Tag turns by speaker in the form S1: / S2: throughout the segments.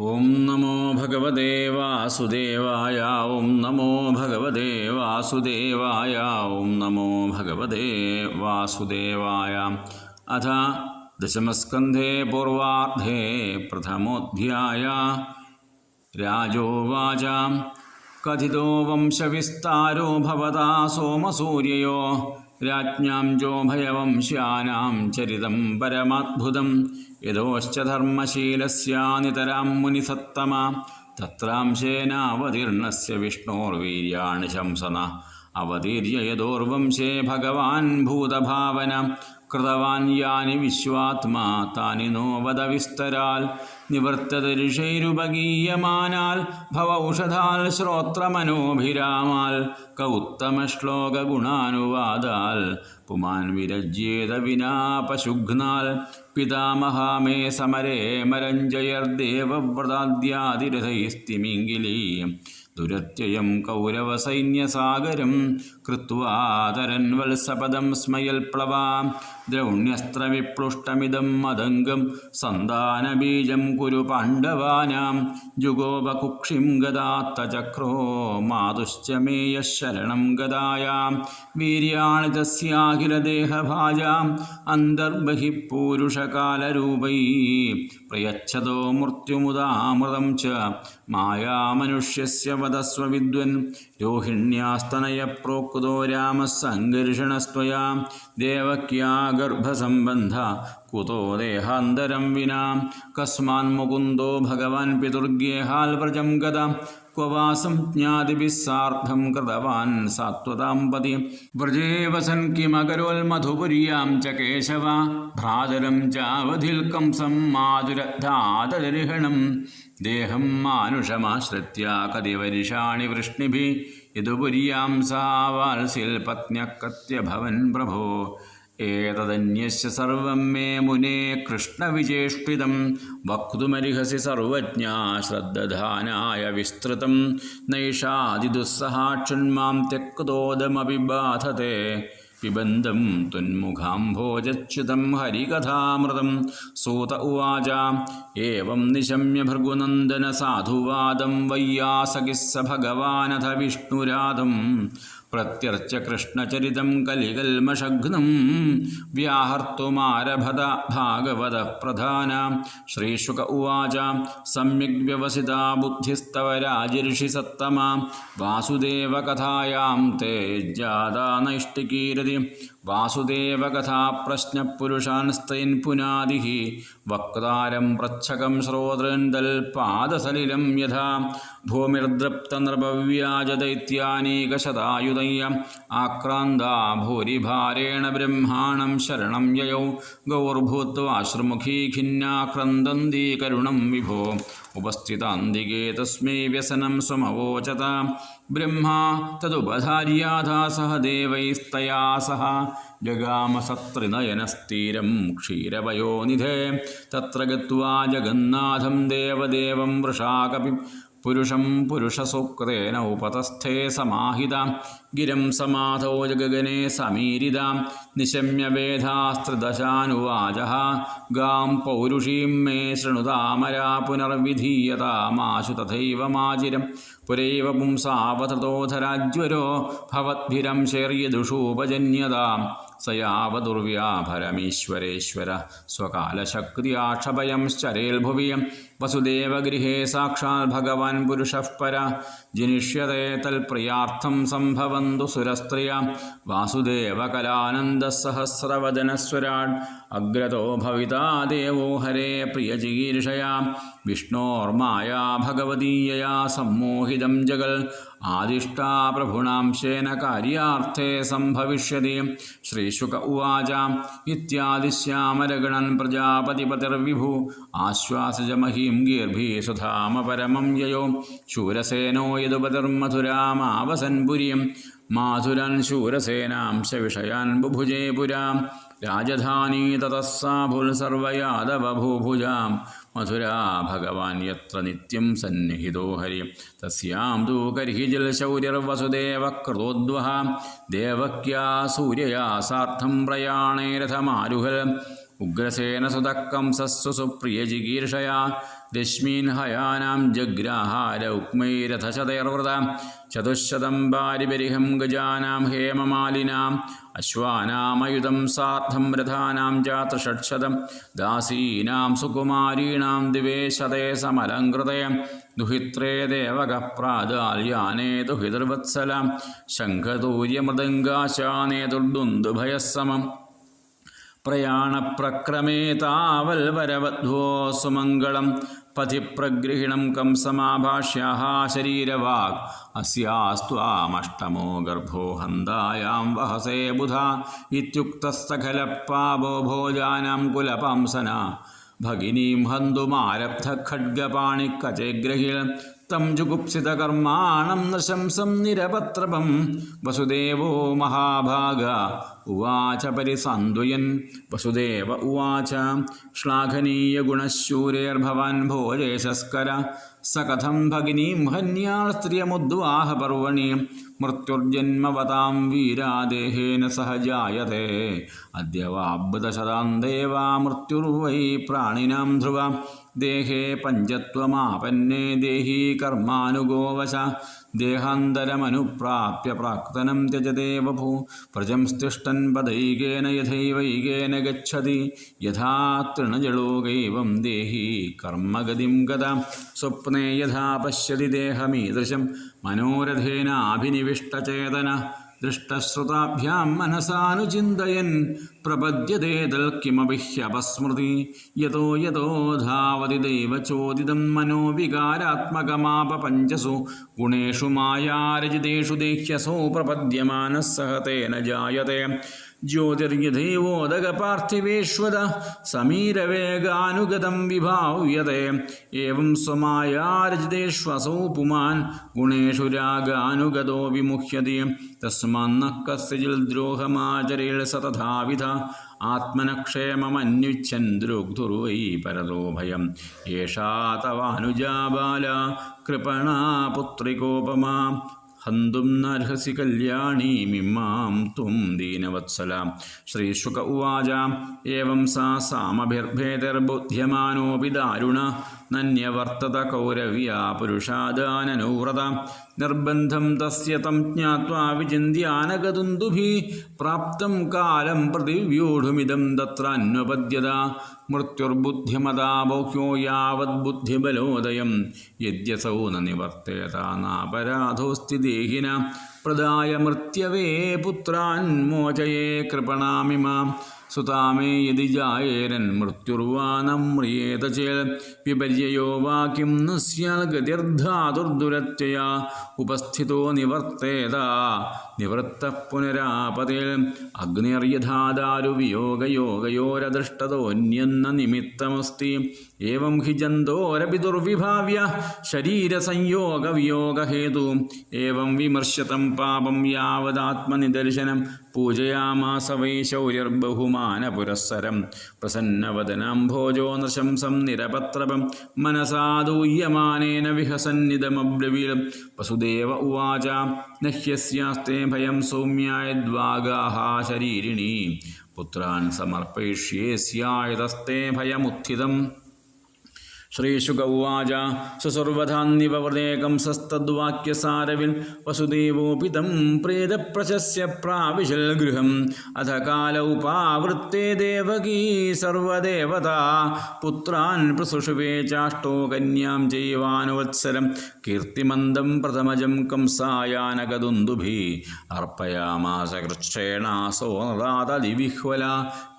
S1: ഓം നമോ ഭഗവതേ വാസുദേവായ ഓം നമോ ഭഗവതേ വാസുദേവായ ഓം നമോ ഭഗവതേ വാസുദേവായ അഥ ദശമസ്കന്ധേ പൂർവാർദ്ധേ പ്രഥമോധ്യായ. രാജോവാച. കഥിതോ വംശവിസ്താരോ ഭവതാ സോമസൂര്യയോ. രാജ്ഞാം ജോഭയവംശ്യാനാം ചരിതം പരമാത്ഭുതം. യഥോശ്ച ധർമ്മശീലസ്യാനിതരാം മുനിസത്തമ. തത്രാംശേനാവതീർണസ്യ വിഷ്ണോർവീര്യാണി ശംസന. അവതീര്യ യദോർവംശേ ഭഗവാൻ ഭൂതഭാവന. കൃതവാൻ യാനി വിശ്വാത്മാ താനി നോ വദ വിസ്തരാൽ നിവർത്തതരിഷൈരുപഗീയമാനാൽ ഭവൗഷധാൽ ശ്രോത്രമനോഭിരാമാൽ. ക ഉത്തമശ്ലോകഗുണാനുവാദാൽ പുമാൻ വിരജ്യേത വിനാ പശുഘ്നാൽ. പിതാമഹാമേ സമരേ മരഞ്ജയർദേവവ്രതാദ്യാതിരഥൈസ്തിമിംഗിലീ ദുരത്യയം കൗരവസൈന്യസാഗരം കൃത്വാ തരൻ വത്സപദം സ്മയൽപ്ലവാ ദ്രൗണ്യസ്ത്രവിപ്ലുഷ്ടമിദം മദംഗം സന്താനബീജം കുരു പാണ്ഡവാനാം ജുഗോപകുക്ഷിം ഗദാത്തചക്രോ മാതുശ്ച മേയ ശരണം ഗതായാം വീര്യാണി തസ്യാഖിലദേഹഭാജാം അന്തർബഹി പൂരുഷകാലരൂപൈ പ്രയച്ഛതോ മൃത്യുമുദാമൃതം ച മായാമനുഷ്യസ്യ वदस्व विद्वन् रोहिण्यास्तनय प्रोक्तो रामः सङ्घर्षणस्त्वया देवक्या गर्भसम्बन्ध कुतो देहान्तरं विना कस्मान्मुकुन्दो भगवान् पितुर्गेहाल्व्रजं गदा क्ववासंज्ञादिभिः सार्धं कृतवान् सात्वताम्पति व्रजे वसन् किमकरोल्मधुपुर्यां च केशव भ्रातरं चावधिल्कंसं माधुरधादरिहणं देहं मानुषमाश्रित्य कदिवरिषाणि वृष्णिभिः, यदुपुर्यां सा वाल्सिल्पत्न्यः कत्यभवन् प्रभो। ഏതന്യസ്യ സർവം മേ മുനെ കൃഷ്ണവിചേഷ്ടിതം വക്തുമർഹസി സർവജ്ഞാ ശ്രദ്ധധാനായ വിസ്തൃതം. നൈഷാദി ദുസ്സഹാക്ഷുന്മാം തെക്കുതോദമപി ബാധത്തെ പിബന്ധം തുന്മുഖാംഭോജച്യുതം ഹരികഥാമൃതം. സൂത ഉവാച ഏവം നിശമ്യ ഭൃഗുനന്ദന സാധുവാദം വയ്യാസകിസ്സ ഭഗവാനഥ വിഷ്ണുരാധം പ്രത്യർച്ച കൃഷ്ണചരിതം കലികൽമഷഘ്നം വ്യാഹർത്തുമാരഭത ഭാഗവത പ്രധാന ശ്രീശുക ഉവാച സമ്യക് വ്യവസിത ബുദ്ധിസ്തവ രാജർഷി സത്തമ വാസുദേവകഥായാം തേ ജാതാ നൈഷ്ടികീരതി വാസുദേവകഥാപ്രശ്നപുരുഷാൻസ്തൈൻ പുനാദിः വക്താരം പ്രച്ഛകം ശ്രോതൃന്തൽ പാദസലിലം യഥാ ഭൂമിർദ്രപ്തനൃപവ്യാജദൈത്യാനീകശതായുധയ്യ ആക്രാന്താ ഭൂരിഭാരേണ ബ്രഹ്മാണം ശരണം യയൗ. ഗൗർഭൂത്വാശ്രുമുഖീ ഖിന്നാക്രന്ദന്തീ കരുണം വിഭോ. ഉപസ്ഥിതാന്തികേ തസ്മൈ വ്യസനം സ്വമവോചത. ബ്രഹ്മാ തതുപധാര്യാധാ സഹ ദേവൈസ്തയാ സഹ. ജഗാമസത്രിനയനസ്ഥീരം ക്ഷീരവയോനിധേ തത്ര ഗത്വാ ജഗന്നാഥം ദേവദേവം വൃഷാകപി. പുരുഷം പുരുഷസൂക്തേന ഉപതസ്ഥേ സമാഹിത. ഗിരം സമാധോ ജഗഗനെ സമീരിതാം. നിശമ്യ വേധാസ്ത്രിദശാനുവാച ഗാം പൗരുഷീം മേ ശൃണുതാമരാ പുനർവിധീയതാമാശു തഥൈവ മാചിരം പുരൈവ പുംസാവതതോധരാജ്വരോ ഭവദ്ഭിരം ശേർയദുഷൂപജന്യതാം. സയാവദുർവ്യാഭരമീശ്വരേശ്വര സ്വകാലശക്തിയാക്ഷഭയംശ്ചരേൽഭുവി വസുദേവഗൃഹേ സാക്ഷാൽ ഭഗവാൻ പുരുഷഃ പര. ജനിഷ്യത്തെ തൽപ്രിയാർത്ഥം സംഭവന്തു സുരസ്ത്രിയ വാസുദേവകലാനന്ദസഹസ്രവദനസ്വരാട് അഗ്രതോ ഭവിതാ ദേവോ ഹരേ പ്രിയചികീർഷയാ വിഷ്ണോർമായാ ഭഗവതീയയാ സമ്മോഹിതം ജഗൽ ആദിഷ്ടാ പ്രഭുണാംശേന കാര്യാർത്ഥേ സംഭവിഷ്യതി. ശ്രീശുക ഉവാച ഇത്യാദിശ്യാമരഗണൻ പ്രജാപതിപതിർവിഭു ആശ്വാസജമഹീം ഗീർഭീ സുധാമ പരമം യയോ. ശൂരസേനോ യദുപതിർമധുരാമാവസൻപുരീം മാധുരൻ ശൂരസേനാംശ വിഷയാൻ ബുഭുജേ പുരാം. രാജധാനീ തതഃ സാഭുൽ സർവയാദവഭൂഭുജാം മധുരാ ഭഗവാൻ യത്ര നിത്യം സന്നിഹിതോ ഹരി. തസ്യാം തൂ കർഹി ജൽശൗര്യർവസുദേവ കൃതോദ്വഹ ദേവക്യാ സൂര്യയാ സാർത്ഥം പ്രയാണേ രഥമാരുഹൽ. ഉഗ്രസേന സുതക്കം സസ്സു സുപ്രിയജിഗീർഷയാ രശ്മീൻ ഹയാനാം ജഗ്രാഹാര ഉക്മൈരഥശതൈർവൃത ചതുശതം പാരിപരിഹം ഗജാനാം ഹേമമാലിനാം അശ്വാനാമയുധം സാർദ്ധം രഥാനാം ചാത്ര ഷഡ്ശതം ദാസീനാം സുകുമാരീണാം ദിവേശതേ ശതേ സമലങ്കൃതേ ദുഹിത്രേ ദേവക പ്രാജാല്യാനേ ദുഹിതർവത്സല ശംഖതൂര്യമൃദംഗാശാനേ ദുർദുന്ദുഭയസമം പ്രയാണപ്രക്രമേ താവൽവരവധ്വോ സുമംഗളം പഥിപ്രഗൃഹിണം കംസമാഭാഷ്യാഹ ശരീരവാഗ് അസ്യാസ്ത്വാമഷ്ടമോ ഗർഭോ ഹന്തായാം വഹസേ ബുധ ഇത്യുക്തസ്തഖലപ്പാപോ ഭോജാനാം കുലപാംസന. ഭഗിനീം ഹന്തുമാരബ്ധ ഖഡ്ഗപാണിക്കചേഗ്രഹിളം തം ജുഗുപ്സിതകർമാണം നശംസം നിരപത്രഭം വസുദേവോ മഹാഭാഗ ഉവാച പരിസന്തുയൻ വസുദേവ ഉവാച ശ്ലാഘനീയ ഗുണശൂരേർഭവാൻ ഭോജേശസ്കര. സകഥം ഭഗിനീം ഹന്യാൾ സ്ത്രിയമുദ്വാഹപർവണി മൃത്യുർജന്മവതാം വീരാദേഹേന സഹജായതേ. അദ്യ വാബ്ദശതാന്തേവാ മൃത്യുർവൈ പ്രാണിനാം ധ്രുവ. ദേഹേ പഞ്ചത്വമാപന്നേ ദേഹീ കർമാനുഗോവശ. ദേഹാന്തരമനുപ്രാപ്യ പ്രാക്തനം ത്യജദേവഭൂ പ്രജംസ്തിഷ്ടൻ പദൈകേന യഥൈവൈകേന ഗച്ഛതി. യഥാ തൃണജളോകൈവം ദേഹി കർമ്മഗതിം ഗത. സ്വപ്നേ യഥാ പശ്യതി ദേഹമീദൃശം മനോരഥേനാഭിനിവിഷ്ടചേതന. ദൃഷ്ടശ്രുതാഭ്യാം മനസാനുചിന്തയൻ പ്രപദ്യതേതൽ കിമവിഹ്യപസ്മൃതി യതോ യതോ ധാവതി ദൈവചോദിതം മനോവികാരാത്മകമാപ പഞ്ചസു. ഗുണേഷു മായാരചിതേഷു ദേഹ്യസോ പ്രപദ്യമാനഃ സഹതേന ജായത്തെ ജ്യോതിർയഥൈവോദകപാർത്ഥിവേഷ്വദ സമീരവേഗാനുഗതം വിഭാവ്യതേ. ഏവം സ്വമായാരചിതേഷ്വസൗ പുമാൻ ഗുണേഷു രാഗാനുഗതോ വിമുഹ്യതി തസ്മാന്ന കസ്യചിൽ ദ്രോഹമാചരേൾ സതഥാവിധ. ആത്മനക്ഷേമമന്യുച്ഛന്ദൃഗ്ധുർവൈ പരലോഭയം. ഏഷാ തവാനുജാ ബാല കൃപണാ പുത്രികോപമാ. ഹന്തും നർഹസി കല്യാണി മിമ്മാം ത്വം ദീനവത്സല. ശ്രീശുക ഉവാചാം. ഏവം സാ സാമഭിർഭേദർബുദ്ധ്യമാനോപി ദാരുണ നന്യവർത്തത കൗരവ്യ പുരുഷാദാനനുവ്രത നിർബന്ധം തസ്യ തം ജ്ഞാത്വാ വിചിന്യാനഗതുന്തുഭി പ്രാപ്തം കാലം പ്രതിവ്യൂഢുമിതം തത്ര അന്വപദ്യത മൃത്യുർബുദ്ധിമതാ ബോഹ്യോ യാവത് ബുദ്ധിബലോദയം. യദ്യസൗ ന നിവർത്തേത നാപരാധോസ്തി ദേഹിന. പ്രദായ മൃത്യവേ പുത്രാൻ മോചയേ കൃപണാമിമാം. സുതാമേ യതി ജായേരൻ മൃത്യുർവാനം മ്രിയേത ചേൽ. വിപര്യയോ വാക്യം നസ്യാൽ ഗതിർധാതുർദുരത്യയാ ഉപസ്ഥിതോ നിവർത്തേത. നിവൃത്ത പുനരാപതേൽ. അഗ്നിർയഥാദാരു വിയോഗയോഗയോരദൃഷ്ടതോന്യെന്ന നിമിത്തമസ്തി. ഏവം ഹി ജന്തോരപി ദുർവിഭാവ്യ ശരീര സംയോഗ വിയോഗ ഹേതു ഏവം വിമർശതം പാപം യാവതാത്മനിദർശനം പൂജയാമാസ വൈ ശൗര്യർബഹുമാന പുരസ്സരം പ്രസന്നവദനം ഭോജോ നൃശംസം നിരപത്രപം മനസാദൂയ്യമാനേന വിഹസന്നിതമബ്രവീളം വസുദേവ ഉവാച നഹ്യസ്യാസ്തേ ഭയം സൗമ്യായ ദ്വാഗാഹാ ശരീരിണി. പുത്രാൻ സമർപ്പയിഷ്യേ സ്യായതസ്തേ ഭയമുത്ഥിതം. ശ്രീശുഗൗവാച സുസർവധാന്നിവ ഹൃദയകം സസ്തദ്വാക്യസാരവിൽ വസുദേവോപിതം പ്രേതപ്രശസ്യ പ്രാവിശൽ ഗൃഹം. അധ കാലൗപാവൃത്തെ ദേവകീ സർവദേവതാ. പുത്രാൻ പ്രസുഷുവേ ചാഷ്ടോ കന്യാം ജൈവാനുവത്സരം കീർത്തിമന്ദം പ്രഥമജം കംസായാനകദുന്ദുഭി. അർപ്പയാമാസകൃക്ഷേണാസോനദാതതിവിഹ്വല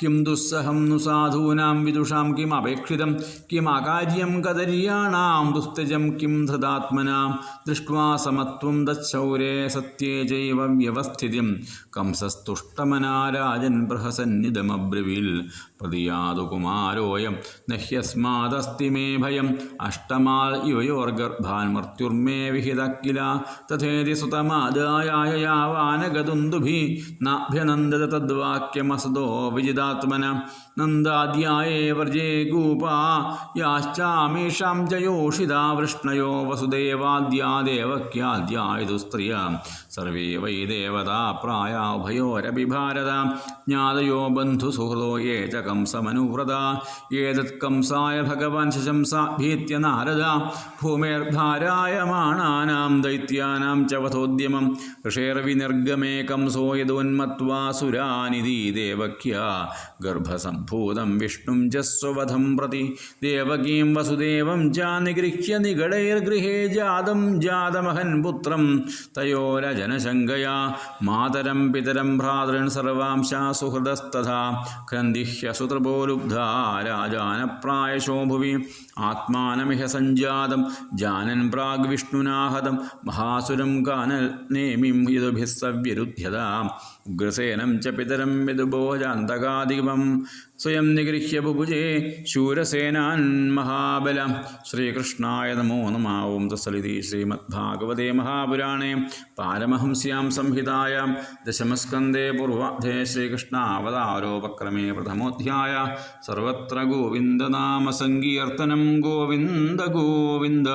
S1: കിം ദുസ്സഹം നു സാധൂനാം വിദുഷാം കിം അപേക്ഷിതം കിമകാര്യം കദര്യാണാം ദുസ്തജം കിം ധൃതാത്മനാം. ദൃഷ്ട്വാ സമത്വം ദശൗരേ സത്യേ ജൈവ വ്യവസ്ഥിതിം. കംസസ്തുഷ്ടമനാരാജൻ പ്രഹസന്നിധമബ്രവീൽ പ്രതിയാതു കുമാരോയം നഹ്യസ്മാദസ്തി മേ ഭയം. അഷ്ടമാൽ യുവയോർഗർഭാൻ മൃത്യുർമേ വിഹിത കില തഥേതി സുതമാദായാവാനഗതുന്ദുഭി നാഭ്യനന്ദത തദ്വാക്യമസതോ വിജിതാത്മന. നന്ദാദ്യായേ വ്രജേ ഗൂപാ. യാശ്ചാമീഷാം ജയോഷിതാ വൃഷ്ണയോ വസുദേവാദ്യാദേവക്യാദ്യായതു സ്ത്രിയ. സർവേ വൈ ദേവതാ പ്രായ ഉഭയോരപി ഭാരത ജ്ഞാതയോ ബന്ധുസുഹൃദോ യേ കംസമനുവ്രത ഏതത് കംസായ ഭഗവാൻ ശശംസ ഭീത്യ നാരദ ഭൂമേർധാരായമാണാനാം ദൈത്യാനാം ച വധോദ്യമം ഋഷേർവിനിർഗമേ കംസോ യദോന്മത്വാ സുരാനിധി ദേവക്യ ഗർഭസംഭൂതം വിഷ്ണും ജസ്വധം പ്രതി ദേവകീം വസുദേവം ച നിഗൃഹ്യ നിഗടൈർഗൃഹേ ജാതം ജാതമഹൻ പുത്രം തയോരജനശങ്കയാ മാതരം പിതരം ഭ്രാതൃൻ സർവാംശാ സുഹൃദസ്തഥാ ഗ്രന്ഥിഹ്യസുതൃപോലുബ്ധാ രാജാനപ്രായശോ ഭുവി ആത്മാനമിഹ സഞ്ജാതം ജാനൻ പ്രാഗ് വിഷ്ണുനാഹതം മഹാസുരം കാനൽ നേമിം യദുഭിः സവ്യരുധ്യത ഉഗ്രസേനം ച പിതരം യദുഭോജാന്തകാദിപം സ്വയം നിഗൃഹ്യ ബുഭുജേ ശൂരസേനാൻ മഹാബല. ശ്രീകൃഷ്ണായ നമോ നമ ഓം തസ്സലിതി ശ്രീമദ്ഭാഗവതേ മഹാപുരാണേ. പാരമഹംസ്യാം സംഹിതായാം. ദശമസ്കന്ധേ പൂർവാധേ ശ്രീകൃഷ്ണാവതാരോപക്രമേ പ്രഥമോധ്യായ. സർവത്ര ഗോവിന്ദനാമസങ്കീർത്തനം ഗോവിന്ദ ഗോവിന്ദ.